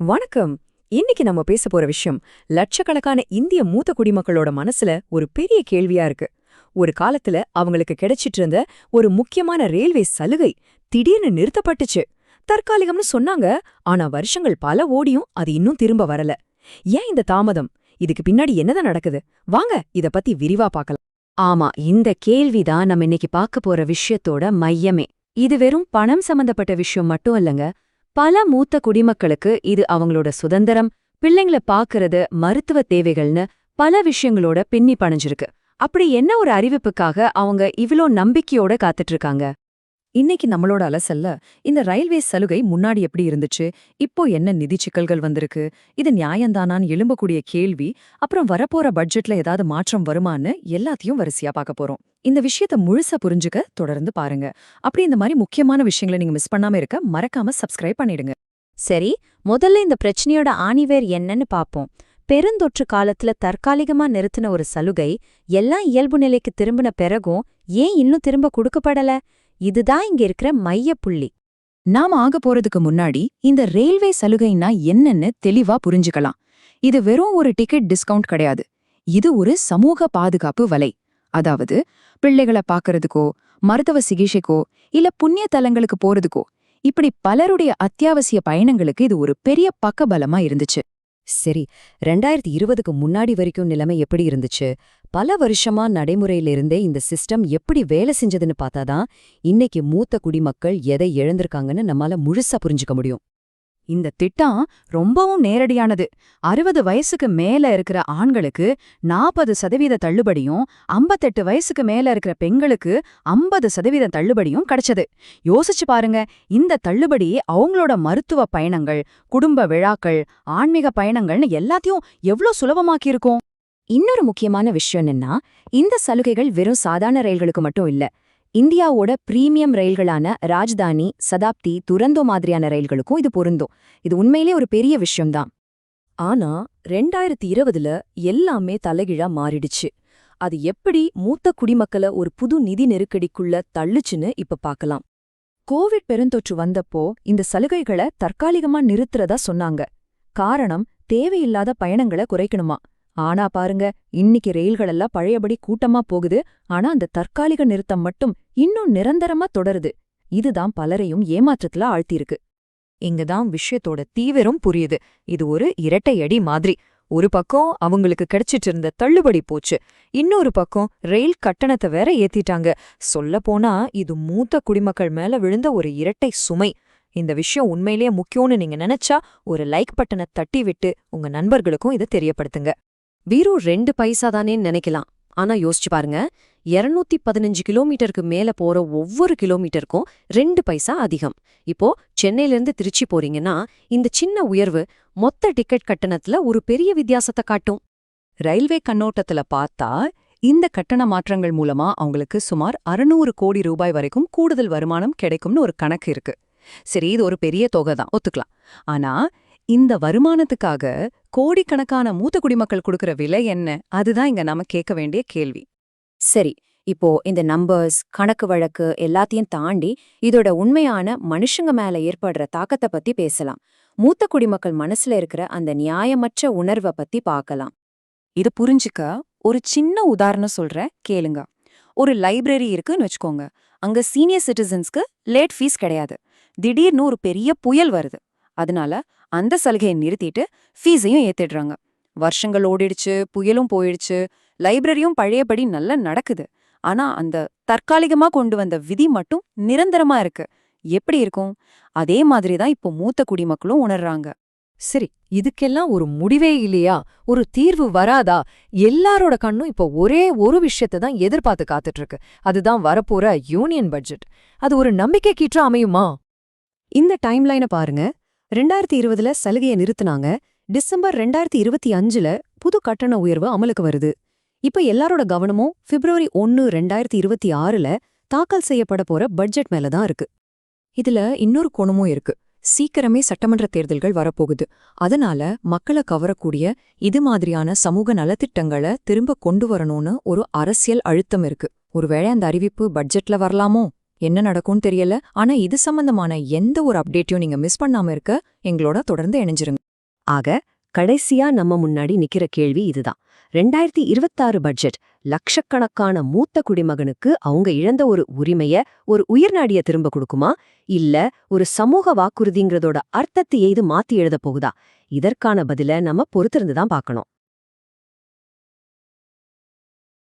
வணக்கம். இன்னைக்கு நம்ம பேச போற விஷயம் லட்சக்கணக்கான இந்திய மூத்த குடிமக்களோட மனசுல ஒரு பெரிய கேள்வியா இருக்கு. ஒரு காலத்துல அவங்களுக்கு கிடைச்சிட்டு இருந்த ஒரு முக்கியமான ரயில்வே சலுகை திடீர்னு நிறுத்தப்பட்டுச்சு. தற்காலிகம்னு சொன்னாங்க ஆனா வருஷங்கள் பல ஓடியும் அது இன்னும் திரும்ப வரல. ஏன் இந்த தாமதம்? இதுக்கு பின்னாடி என்னதான் நடக்குது? வாங்க இத பத்தி விரிவா பார்க்கலாம். ஆமா இந்த கேள்விதான் நம்ம இன்னைக்கு பார்க்க போற விஷயத்தோட மையமே. இது வெறும் பணம் சம்பந்தப்பட்ட விஷயம் மட்டும் இல்லங்க பல மூத்த குடிமக்களுக்கு இது அவங்களோட சுதந்திரம் பிள்ளைங்கள பாக்குறது மருத்துவ தேவைகள்னு பல விஷயங்களோட பின்னி பணிஞ்சிருக்கு. அப்படி என்ன ஒரு அறிவிப்புக்காக அவங்க இவ்ளோ நம்பிக்கையோட காத்துட்டு இருக்காங்க? இன்னைக்கு நம்மளோட அலசல்ல இந்த ரயில்வே சலுகை முன்னாடி எப்படி இருந்துச்சு? இப்போ என்ன நிதி சிக்கல்கள் வந்திருக்கு? இது நியாயந்தானான்னு எழும்பக்கூடிய கேள்வி அப்புறம் வரப்போற பட்ஜெட்ல ஏதாவது மாற்றம் வருமான்னு எல்லாத்தையும் வரிசையா பார்க்க போறோம். இந்த விஷயத்த முழுசா புரிஞ்சுக்க தொடர்ந்து பாருங்க. அப்படி இந்த மாதிரி முக்கியமான விஷயங்களை நீங்க மிஸ் பண்ணாம இருக்க மறக்காம சப்ஸ்கிரைப் பண்ணிடுங்க. சரி முதல்ல இந்த பிரச்சனையோட ஆணிவேர் என்னன்னு பாப்போம். பெருந்தொற்று காலத்துல தற்காலிகமா நிறுத்தின ஒரு சலுகை எல்லாம் இயல்பு நிலைக்கு திரும்பின பிறகும் ஏன் இன்னும் திரும்ப கொடுக்கப்படல? இதுதான் இங்க இருக்கிற மையப்புள்ளி. நாம ஆக போறதுக்கு முன்னாடி இந்த ரயில்வே சலுகைனா என்னன்னு தெளிவா புரிஞ்சுக்கலாம். இது வெறும் ஒரு டிக்கெட் டிஸ்கவுண்ட் கிடையாது. இது ஒரு சமூக பாதுகாப்பு வலை. அதாவது பிள்ளைகளை பாக்குறதுக்கோ மருத்துவ சிகிச்சைக்கோ இல்ல புண்ணிய தலங்களுக்கு போறதுக்கோ இப்படி பலருடைய அத்தியாவசிய பயணங்களுக்கு இது ஒரு பெரிய பக்கபலமா இருந்துச்சு. சரி ரெண்டாயிரத்தி இருபதுக்கு முன்னாடி வரைக்கும் நிலைமை எப்படி இருந்துச்சு? பல வருஷமா நடைமுறையிலிருந்தே இந்த சிஸ்டம் எப்படி வேலை செஞ்சதுன்னு பார்த்தாதான் இன்னைக்கு மூத்த குடிமக்கள் எதை இழந்திருக்காங்கன்னு நம்மால முழுசா புரிஞ்சுக்க முடியும். இந்த திட்டம் ரொம்பவும் நேரடியானது. அறுபது வயசுக்கு மேல இருக்கிற ஆண்களுக்கு நாற்பது சதவீத தள்ளுபடியும் ஐம்பத்தெட்டு வயசுக்கு மேல இருக்கிற பெண்களுக்கு ஐம்பது சதவீத தள்ளுபடியும் கிடைச்சது. யோசிச்சு பாருங்க இந்த தள்ளுபடி அவங்களோட மருத்துவ பயணங்கள் குடும்ப விழாக்கள் ஆன்மீக பயணங்கள்னு எல்லாத்தையும் எவ்ளோ சுலபமாக்கியிருக்கோம்? இன்னொரு முக்கியமான விஷயம் என்னன்னா இந்த சலுகைகள் வெறும் சாதாரண ரயில்களுக்கு மட்டும் இல்ல இந்தியாவோட பிரீமியம் ரயில்களான ராஜ்தானி சதாப்தி துரந்தோ மாதிரியான ரயில்களுக்கும் இது பொருந்தும். இது உண்மையிலே ஒரு பெரிய விஷயம்தான். ஆனா ரெண்டாயிரத்தி இருபதுல எல்லாமே தலைகீழா மாறிடுச்சு. அது எப்படி மூத்த குடிமக்கள ஒரு புது நிதி நெருக்கடிக்குள்ள தள்ளுச்சுன்னு இப்ப பார்க்கலாம் கோவிட் பெருந்தொற்று வந்தப்போ இந்த சலுகைகளை தற்காலிகமா நிறுத்துறதா சொன்னாங்க. காரணம் தேவையில்லாத பயணங்களை குறைக்கணுமா? ஆனா பாருங்க இன்னைக்கு ரயில்களெல்லாம் பழையபடி கூட்டமா போகுது ஆனா அந்த தற்காலிக நிறுத்தம் மட்டும் இன்னும் நிரந்தரமா தொடருது. இதுதான் பலரையும் ஏமாற்றத்துல ஆழ்த்தியிருக்கு. இங்கதான் விஷயத்தோட தீவிரம் புரியுது. இது ஒரு இரட்டை அடி மாதிரி. ஒரு பக்கம் அவங்களுக்கு கிடைச்சிட்டு இருந்த தள்ளுபடி போச்சு இன்னொரு பக்கம் ரயில் கட்டணத்தை வேற ஏத்திட்டாங்க. சொல்ல போனா இது மூத்த குடிமக்கள் மேல விழுந்த ஒரு இரட்டை சுமை. இந்த விஷயம் உண்மையிலேயே முக்கியம்னு நீங்க நினைச்சா ஒரு லைக் பட்டனை தட்டி விட்டு உங்க நண்பர்களுக்கும் இதை தெரியப்படுத்துங்க. வெறும் ரெண்டு பைசா தானேன்னு நினைக்கலாம். ஆனா யோசிச்சு பாருங்க. இருநூத்தி பதினஞ்சு கிலோமீட்டருக்கு மேல போற ஒவ்வொரு கிலோமீட்டருக்கும் ரெண்டு பைசா அதிகம். இப்போ சென்னையிலிருந்து திருச்சி போறீங்கன்னா இந்த சின்ன உயர்வு மொத்த டிக்கெட் கட்டணத்துல ஒரு பெரிய வித்தியாசத்தை காட்டும். ரயில்வே கண்ணோட்டத்துல பார்த்தா இந்த கட்டண மாற்றங்கள் மூலமா அவங்களுக்கு சுமார் அறுநூறு கோடி ரூபாய் வரைக்கும் கூடுதல் வருமானம் கிடைக்கும்னு ஒரு கணக்கு இருக்கு. சரி இது ஒரு பெரிய தொகை தான் ஒத்துக்கலாம். ஆனா இந்த வருமானத்துக்காக கோடிக்கணக்கான மூத்த குடிமக்கள் கொடுக்கற விலை என்ன? அதுதான் இங்க நாம கேட்க வேண்டிய கேள்வி. சரி இப்போ இந்த நம்பர்ஸ் கணக்கு வழக்கு எல்லாத்தையும் தாண்டி இதோட உண்மையான மனுஷங்க மேல ஏற்படுற தாக்கத்தை பத்தி பேசலாம். மூத்த குடிமக்கள் மனசுல இருக்கிற அந்த நியாயமற்ற உணர்வை பத்தி பார்க்கலாம். இது புரிஞ்சுக்க ஒரு சின்ன உதாரணம் சொல்றேன் கேளுங்க. ஒரு லைப்ரரி இருக்குன்னு வச்சுக்கோங்க. அங்க சீனியர் சிட்டிசன்ஸ்க்கு லேட் ஃபீஸ் கிடையாது. திடீர்னு ஒரு பெரிய புயல் வருது. அதனால அந்த சலுகையை நிறுத்திட்டு ஃபீஸையும் ஏத்திடுறாங்க. வருஷங்கள் ஓடிடுச்சு புயலும் போயிடுச்சு லைப்ரரியும் பழையபடி நல்லா நடக்குது. ஆனா அந்த தற்காலிகமா கொண்டு வந்த விதி மட்டும் நிரந்தரமா இருக்கு. எப்படி இருக்கும்? அதே மாதிரி தான் இப்போ மூத்த குடிமக்களும் உணர்றாங்க. சரி இதுக்கெல்லாம் ஒரு முடிவே இல்லையா? ஒரு தீர்வு வராதா? எல்லாரோட கண்ணும் இப்போ ஒரே ஒரு விஷயத்தை தான் எதிர்பார்த்து காத்துட்டு இருக்கு அதுதான் வரப்போற யூனியன் பட்ஜெட் அது ஒரு நம்பிக்கை கீற்று அமையுமா? இந்த டைம்லைனை பாருங்க. ரெண்டாயிரத்தி இருபதுல சலுகையை நிறுத்துனாங்க. டிசம்பர் ரெண்டாயிரத்தி இருபத்தி அஞ்சுல புது கட்டண உயர்வு அமலுக்கு வருது. இப்ப எல்லாரோட கவனமும் பிப்ரவரி ஒன்னு ரெண்டாயிரத்தி இருபத்தி ஆறுல தாக்கல் செய்யப்பட போற பட்ஜெட் மேல தான் இருக்கு. இதுல இன்னொரு கோணமும் இருக்கு. சீக்கிரமே சட்டமன்ற தேர்தல்கள் வரப்போகுது. அதனால மக்களை கவரக்கூடிய இது மாதிரியான சமூக நலத்திட்டங்களை திரும்ப கொண்டு வரணும்னு ஒரு அரசியல் அழுத்தம் இருக்கு. ஒருவேளை அந்த அறிவிப்பு பட்ஜெட்ல வரலாமோ? என்ன நடக்கும்னு தெரியல. ஆனா இது சம்பந்தமான எந்த ஒரு அப்டேட்டையும் நீங்க மிஸ் பண்ணாம இருக்க எங்களோட தொடர்ந்து இணைஞ்சிருங்க. ஆக கடைசியா நம்ம முன்னாடி நிக்கிற கேள்வி இதுதான். ரெண்டாயிரத்தி இருபத்தாறு பட்ஜெட் லட்சக்கணக்கான மூத்த குடிமகனுக்கு அவங்க இழந்த ஒரு உரிமைய ஒரு உயிர்நாடிய திரும்ப கொடுக்குமா? இல்ல ஒரு சமூக வாக்குறுதிங்கிறதோட அர்த்தத்தை எய்து மாத்தி எழுதப் போகுதா? இதற்கான பதில நம்ம பொறுத்திருந்து தான் பார்க்கணும்.